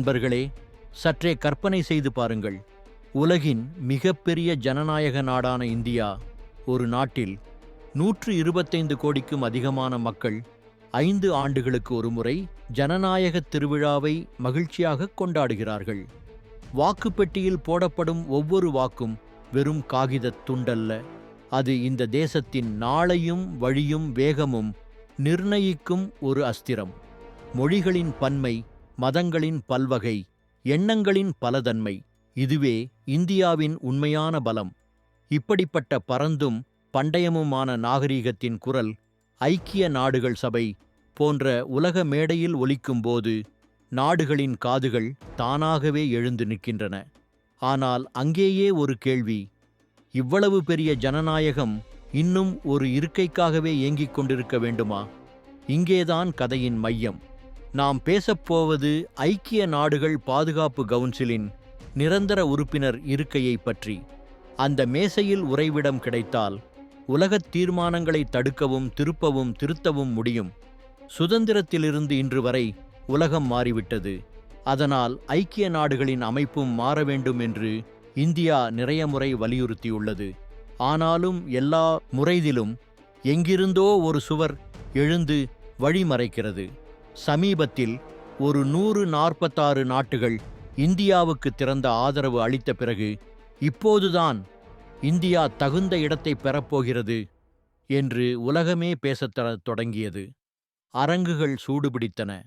நண்பர்களே சற்றே கற்பனை செய்து பாருங்கள். உலகின் மிகப்பெரிய ஜனநாயக நாடான இந்தியா ஒரு நாட்டில் நூற்று இருபத்தைந்து கோடிக்கும் அதிகமான மக்கள் ஐந்து ஆண்டுகளுக்கு ஒருமுறை ஜனநாயக திருவிழாவை மகிழ்ச்சியாக கொண்டாடுகிறார்கள். வாக்குப்பெட்டியில் போடப்படும் ஒவ்வொரு வாக்கும் வெறும் காகிதத் துண்டல்ல. அது இந்த தேசத்தின் நாளையும் வழியும் வேகமும் நிர்ணயிக்கும் ஒரு அஸ்திரம். மொழிகளின் பன்மை மதங்களின் பல்வகை எண்ணங்களின் பலதன்மை இதுவே இந்தியாவின் உண்மையான பலம். இப்படிப்பட்ட பரந்தும் பண்டயமுமான நாகரீகத்தின் குரல் ஐக்கிய நாடுகள் சபை போன்ற உலக மேடையில் ஒலிக்கும்போது நாடுகளின் காதுகள் தானாகவே எழுந்து நிற்கின்றன. ஆனால் அங்கேயே ஒரு கேள்வி இவ்வளவு பெரிய ஜனநாயகம் இன்னும் ஒரு இருக்கைக்காகவே ஏங்கிக் கொண்டிருக்க வேண்டுமா? இங்கேதான் கதையின் மையம். நாம் பேசப்போவது ஐக்கிய நாடுகள் பாதுகாப்பு கவுன்சிலின் நிரந்தர உறுப்பினர் இருக்கையை பற்றி. அந்த மேசையில் உறைவிடம் கிடைத்தால் உலகத் தீர்மானங்களை தடுக்கவும் திருப்பவும் திருத்தவும் முடியும். சுதந்திரத்திலிருந்து இன்று வரை உலகம் மாறிவிட்டது. அதனால் ஐக்கிய நாடுகளின் அமைப்பும் மாற வேண்டும் என்று இந்தியா நிறைய முறை வலியுறுத்தியுள்ளது. ஆனாலும் எல்லா முறைதிலும் எங்கிருந்தோ ஒரு சுவர் எழுந்து வழிமறைக்கிறது. சமீபத்தில் ஒரு நூறு நாற்பத்தாறு நாட்டுகள் இந்தியாவுக்கு திறந்த ஆதரவு அளித்த பிறகு இப்போதுதான் இந்தியா தகுந்த இடத்தை பெறப்போகிறது என்று உலகமே பேசத் தொடங்கியது. அரங்குகள் சூடுபிடித்தன.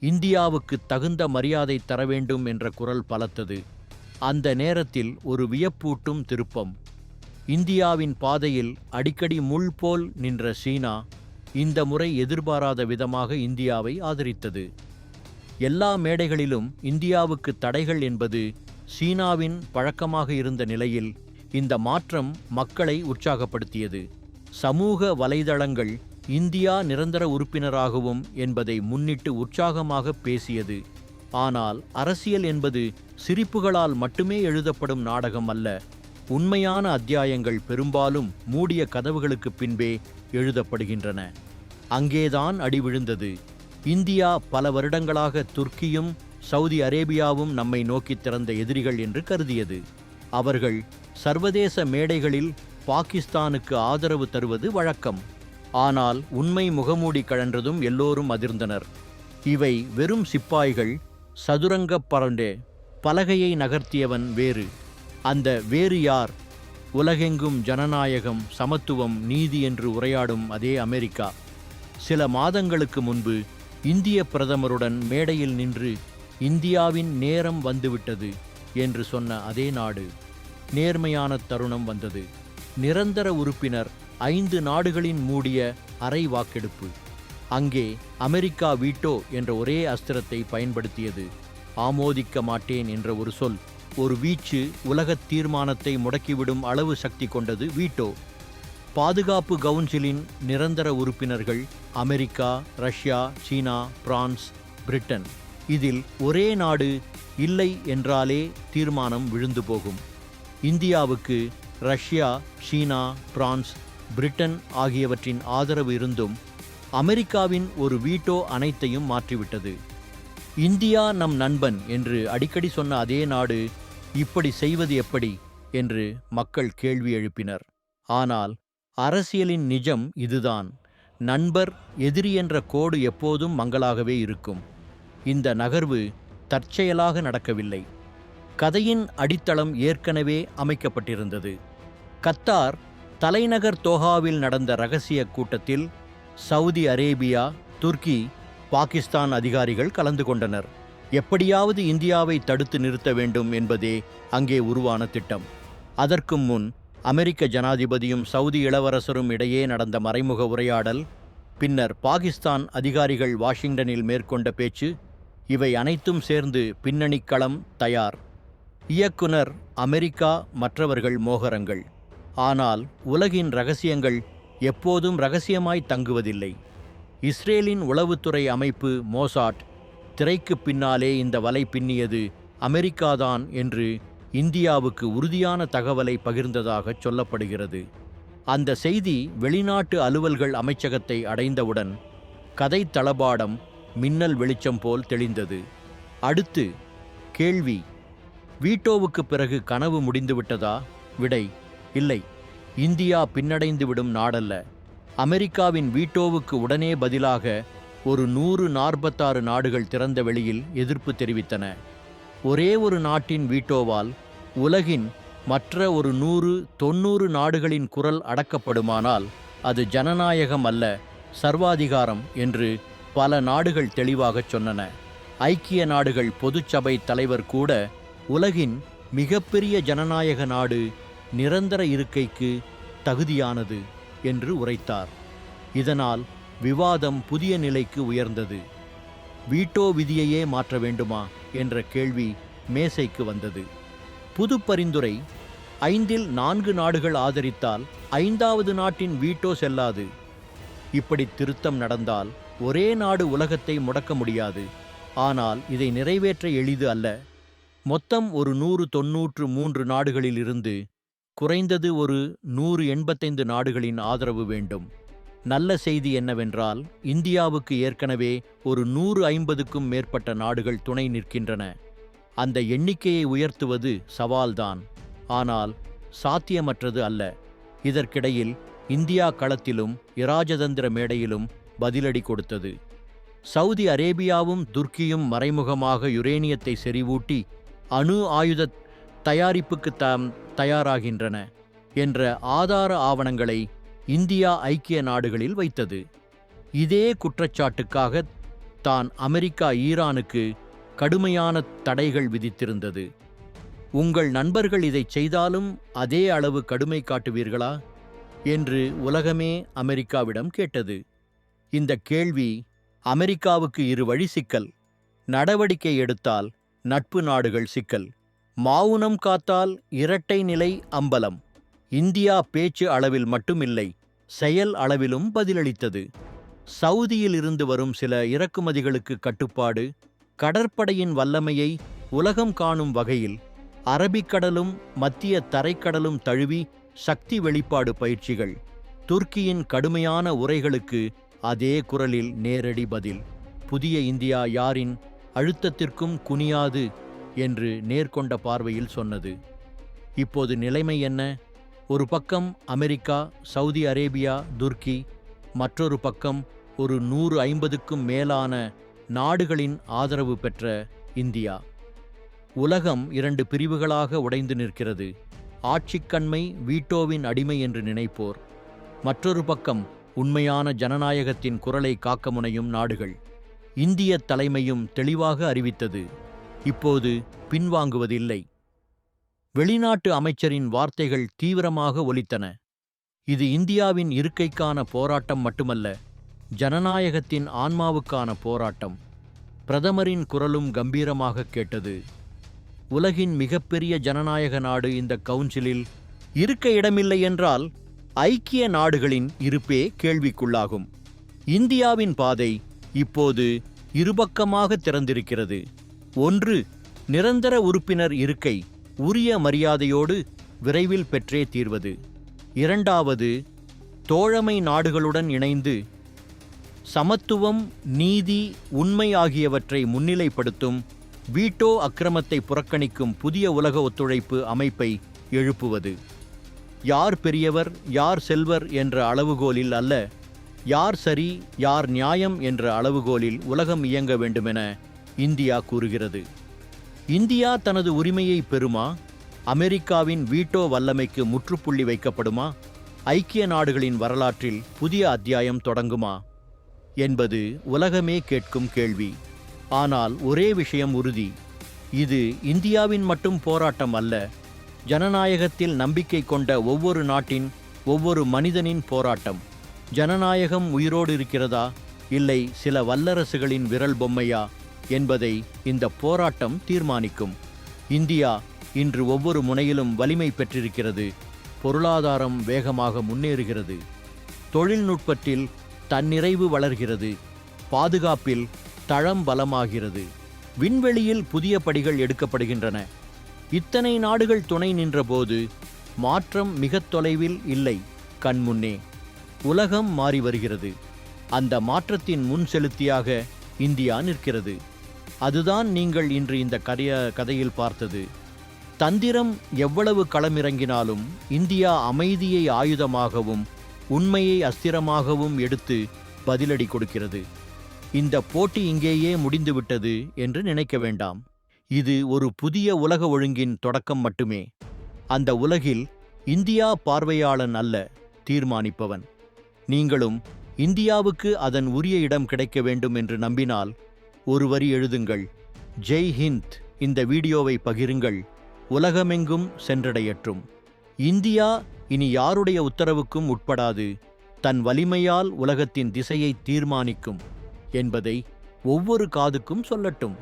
இந்தியாவுக்கு தகுந்த மரியாதை தர வேண்டும் என்ற குரல் பலத்தது. அந்த நேரத்தில் ஒரு வியப்பூட்டும் திருப்பம். இந்தியாவின் பாதையில் அடிக்கடி முள் போல் நின்ற சீனா இந்த முறை எதிர்பாராத விதமாக இந்தியாவை ஆதரித்தது. எல்லா மேடைகளிலும் இந்தியாவுக்கு தடைகள் என்பது சீனாவின் பழக்கமாக இருந்த நிலையில் இந்த மாற்றம் மக்களை உற்சாகப்படுத்தியது. சமூக வலைதளங்கள் இந்தியா நிரந்தர உறுப்பினராகவும் என்பதை முன்னிட்டு உற்சாகமாக பேசியது. ஆனால் அரசியல் என்பது சிரிப்புகளால் மட்டுமே எழுதப்படும் நாடகம் அல்ல. உண்மையான அத்தியாயங்கள் பெரும்பாலும் மூடிய கதவுகளுக்கு பின்பே எழுதப்படுகின்றன. அங்கேதான் அடி விழுந்தது. இந்தியா பல வருடங்களாக துர்க்கியும் சவுதி அரேபியாவும் நம்மை நோக்கி திறந்த எதிரிகள் என்று கருதியது. அவர்கள் சர்வதேச மேடைகளில் பாகிஸ்தானுக்கு ஆதரவு தருவது வழக்கம். ஆனால் உண்மை முகமூடி கழன்றதும் எல்லோரும் அதிர்ந்தனர். இவை வெறும் சிப்பாய்கள் சதுரங்கப் பரண்டே பலகையை நகர்த்தியவன் வேறு. அந்த வேறு யார்? உலகெங்கும் ஜனநாயகம் சமத்துவம் நீதி என்று உரையாடும் அதே அமெரிக்கா. சில மாதங்களுக்கு முன்பு இந்திய பிரதமருடன் மேடையில் நின்று இந்தியாவின் நேரம் வந்துவிட்டது என்று சொன்ன அதே நாடு நேர்மையான தருணம் வந்தது. நிரந்தர உறுப்பினர் ஐந்து நாடுகளின் மூடிய அரை வாக்கெடுப்பு. அங்கே அமெரிக்கா வீட்டோ என்ற ஒரே அஸ்திரத்தை பயன்படுத்தியது. ஆமோதிக்க மாட்டேன் என்ற ஒரு சொல் ஒரு வீச்சு உலகத் தீர்மானத்தை முடக்கிவிடும் அளவு சக்தி கொண்டது வீட்டோ. பாதுகாப்பு கவுன்சிலின் நிரந்தர உறுப்பினர்கள் America Russia China France Britain. இதில் ஒரே நாடு இல்லை என்றாலே தீர்மானம் விழுந்து போகும். இந்தியாவுக்கு ரஷ்யா சீனா பிரான்ஸ் பிரிட்டன் ஆகியவற்றின் ஆதரவு இருந்தும் அமெரிக்காவின் ஒரு வீட்டோ அனைத்தையும் மாற்றிவிட்டது. இந்தியா நம் நண்பன் என்று அடிக்கடி சொன்ன அதே நாடு இப்படி செய்வது எப்படி? என்று மக்கள் கேள்வி எழுப்பினர். ஆனால் அரசியலின் நிஜம் இதுதான். நண்பர் எதிரி என்ற கோடு எப்போதும் மங்களாகவே இருக்கும். இந்த நகர்வு தற்செயலாக நடக்கவில்லை. கதையின் அடித்தளம் ஏற்கனவே அமைக்கப்பட்டிருந்தது. கத்தார் தலைநகர் தோஹாவில் நடந்த ரகசிய கூட்டத்தில் சவுதி அரேபியா துர்க்கி பாகிஸ்தான் அதிகாரிகள் கலந்து கொண்டனர். எப்படியாவது இந்தியாவை தடுத்து நிறுத்த வேண்டும் என்பதே அங்கே உருவான திட்டம். அதற்கு முன் அமெரிக்க ஜனாதிபதியும் சவுதி இளவரசரும் இடையே நடந்த மறைமுக உரையாடல் பின்னர் பாகிஸ்தான் அதிகாரிகள் வாஷிங்டனில் மேற்கொண்ட பேச்சு இவை அனைத்தும் சேர்ந்து பின்னணிக் களம் தயார். இயக்குனர் அமெரிக்கா மற்றவர்கள் மோகரங்கள். ஆனால் உலகின் ரகசியங்கள் எப்போதும் ரகசியமாய் தங்குவதில்லை. இஸ்ரேலின் உளவுத்துறை அமைப்பு மோசாட் திரைக்கு பின்னாலே இந்த வலை பின்னியது அமெரிக்காதான் என்று இந்தியாவுக்கு உறுதியான தகவலை பகிர்ந்ததாகச் சொல்லப்படுகிறது. அந்த செய்தி வெளிநாட்டு அலுவல்கள் அமைச்சகத்தை அடைந்தவுடன் கதை தளபாடம் மின்னல் வெளிச்சம் போல் தெளிந்தது. அடுத்து கேள்வி வீட்டோவுக்கு பிறகு கனவு முடிந்துவிட்டதா? விடை இல்லை. இந்தியா பின்னடைந்துவிடும் நாடல்ல. அமெரிக்காவின் வீட்டோவுக்கு உடனே பதிலாக ஒரு நூறு நாற்பத்தாறு நாடுகள் திறந்த வெளியில் எதிர்ப்பு தெரிவித்தன. ஒரே ஒரு நாட்டின் வீட்டோவால் உலகின் மற்ற ஒரு நூறு தொன்னூறு நாடுகளின் குரல் அடக்கப்படுமானால் அது ஜனநாயகம் அல்ல சர்வாதிகாரம் என்று பல நாடுகள் தெளிவாகச் சொன்னன. ஐக்கிய நாடுகள் பொதுச்சபை தலைவர் கூட உலகின் மிகப்பெரிய ஜனநாயக நாடு நிரந்தர இருக்கைக்கு தகுதியானது என்று உரைத்தார். இதனால் விவாதம் புதிய நிலைக்கு உயர்ந்தது. வீட்டோ விதியையே மாற்ற வேண்டுமா என்ற கேள்வி மேசைக்கு வந்தது. புது பரிந்துரை ஐந்தில் நான்கு நாடுகள் ஆதரித்தால் ஐந்தாவது நாட்டின் வீட்டோ செல்லாது. இப்படி திருத்தம் நடந்தால் ஒரே நாடு உலகத்தை முடக்க முடியாது. ஆனால் இதை நிறைவேற்ற எளிது அல்ல. மொத்தம் ஒரு நூறு தொன்னூற்று மூன்று நாடுகளிலிருந்து குறைந்தது ஒரு நூறு எண்பத்தைந்து நாடுகளின் ஆதரவு வேண்டும். நல்ல செய்தி என்னவென்றால் இந்தியாவுக்கு ஏற்கனவே ஒரு நூறு ஐம்பதுக்கும் மேற்பட்ட நாடுகள் துணை நிற்கின்றன. அந்த எண்ணிக்கையை உயர்த்துவது சவால்தான். ஆனால் சாத்தியமற்றது அல்ல. இதற்கிடையில் இந்தியா களத்திலும் இராஜதந்திர மேடையிலும் பதிலடி கொடுத்தது. சவுதி அரேபியாவும் துர்க்கியும் மறைமுகமாக யுரேனியத்தை செறிவூட்டி அணு ஆயுத தயாரிப்புக்கு தாம் தயாராகின்றன என்ற ஆதார ஆவணங்களை இந்தியா ஐக்கிய நாடுகளில் வைத்தது. இதே குற்றச்சாட்டுக்காக தான் அமெரிக்கா ஈரானுக்கு கடுமையான தடைகள் விதித்திருந்தது. உங்கள் நண்பர்கள் இதைச் செய்தாலும் அதே அளவு கடுமை காட்டுவீர்களா? என்று உலகமே அமெரிக்காவிடம் கேட்டது. இந்த கேள்வி அமெரிக்காவுக்கு இரு வழி சிக்கல். நடவடிக்கை எடுத்தால் நட்பு நாடுகள் சிக்கல். மௌனம் காத்தால் இரட்டை நிலை அம்பலம். இந்தியா பேச்சு அளவில் மட்டுமில்லை. செயல் அளவிலும் பதிலளித்தது. சவுதியில் இருந்து வரும் சில இறக்குமதிகளுக்கு கட்டுப்பாடு கடற்படையின் வல்லமையை உலகம் காணும் வகையில் அரபிக்கடலும் மத்திய தரைக்கடலும் தழுவி சக்தி வெளிப்பாடு பயிற்சிகள். துர்க்கியின் கடுமையான உரைகளுக்கு அதே குரலில் நேரடி பதில். புதிய இந்தியா யாரின் அழுத்தத்திற்கும் குனியாது? என்று நேர்கொண்ட பார்வையில் சொன்னது. இப்போது நிலைமை என்ன? ஒரு பக்கம் அமெரிக்கா சவுதி அரேபியா துர்க்கி மற்றொரு பக்கம் ஒரு நூறு ஐம்பதுக்கும் மேலான நாடுகளின் ஆதரவு பெற்ற இந்தியா. உலகம் இரண்டு பிரிவுகளாக உடைந்து நிற்கிறது. ஆட்சிக்கண்மை வீட்டோவின் அடிமை என்று நினைப்போர். மற்றொரு பக்கம் உண்மையான ஜனநாயகத்தின் குரலை காக்க முனையும் நாடுகள். இந்திய தலைமையும் தெளிவாக அறிவித்தது. இப்போது பின்வாங்குவதில்லை. வெளிநாட்டு அமைச்சரின் வார்த்தைகள் தீவிரமாக ஒலித்தன. இது இந்தியாவின் இருக்கைக்கான போராட்டம் மட்டுமல்ல ஜனநாயகத்தின் ஆன்மாவுக்கான போராட்டம். பிரதமரின் குரலும் கம்பீரமாக கேட்டது. உலகின் மிகப்பெரிய ஜனநாயக நாடு இந்த கவுன்சிலில் இருக்க இடமில்லை என்றால் ஐக்கிய நாடுகளின் இருப்பே கேள்விக்குள்ளாகும். இந்தியாவின் பாதை இப்போது இருபக்கமாக திறந்திருக்கிறது. ஒன்று நிரந்தர உறுப்பினர் இருக்கை. உரிய மரியாதையோடு விரைவில் பெற்றே தீர்வது. இரண்டாவது தோழமை நாடுகளுடன் இணைந்து சமத்துவம் நீதி உண்மை ஆகியவற்றை முன்னிலைப்படுத்தும் வீட்டோ அக்கிரமத்தை புறக்கணிக்கும் புதிய உலக ஒத்துழைப்பு அமைப்பை எழுப்புவது. யார் பெரியவர் யார் செல்வர் என்ற அளவுகோலில் அல்ல யார் சரி யார் நியாயம் என்ற அளவுகோலில் உலகம் இயங்க வேண்டுமென இந்தியா கூறுகிறது. இந்தியா தனது உரிமையை பெறுமா? அமெரிக்காவின் வீட்டோ வல்லமைக்கு முற்றுப்புள்ளி வைக்கப்படுமா? ஐக்கிய நாடுகளின் வரலாற்றில் புதிய அத்தியாயம் தொடங்குமா? என்பது உலகமே கேட்கும் கேள்வி. ஆனால் ஒரே விஷயம் உறுதி. இது இந்தியாவின் மட்டும் போராட்டம் அல்ல ஜனநாயகத்தில் நம்பிக்கை கொண்ட ஒவ்வொரு நாட்டின் ஒவ்வொரு மனிதனின் போராட்டம். ஜனநாயகம் உயிரோடு இருக்கிறதா? இல்லை சில வல்லரசுகளின் விரல் பொம்மையா? என்பதை இந்த போராட்டம் தீர்மானிக்கும். இந்தியா இன்று ஒவ்வொரு முனையிலும் வலிமை பெற்றிருக்கிறது. பொருளாதாரம் வேகமாக முன்னேறுகிறது. தொழில்நுட்பத்தில் தன்னிறைவு வளர்கிறது. பாதுகாப்பில் தளம் பலமாகிறது. விண்வெளியில் புதிய படிகள் எடுக்கப்படுகின்றன. இத்தனை நாடுகள் துணை நின்றபோது மாற்றம் மிகத் தொலைவில் இல்லை கண்முன்னே. உலகம் மாறி வருகிறது. அந்த மாற்றத்தின் முன் செலுத்தியாக இந்தியா நிற்கிறது. அதுதான் நீங்கள் இன்று இந்த கதைய கதையில் பார்த்தது. தந்திரம் எவ்வளவு களமிறங்கினாலும் இந்தியா அமைதியை ஆயுதமாகவும் உண்மையை அஸ்திரமாகவும் எடுத்து பதிலடி கொடுக்கிறது. இந்த போட்டி இங்கேயே முடிந்துவிட்டது என்று நினைக்க வேண்டாம். இது ஒரு புதிய உலக ஒழுங்கின் தொடக்கம் மட்டுமே. அந்த உலகில் இந்தியா பார்வையாளன் அல்ல தீர்மானிப்பவன். நீங்களும் இந்தியாவுக்கு அதன் உரிய இடம் கிடைக்க வேண்டும் என்று நம்பினால் ஒரு வரி எழுதுங்கள். ஜெய் ஹிந்த் இந்த வீடியோவை பகிருங்கள். உலகமெங்கும் சென்றடையற்றும். இந்தியா இனி யாருடைய உத்தரவுக்கும் உட்படாது. தன் வலிமையால் உலகத்தின் திசையை தீர்மானிக்கும். என்பதை ஒவ்வொரு காதுக்கும் சொல்லட்டும்.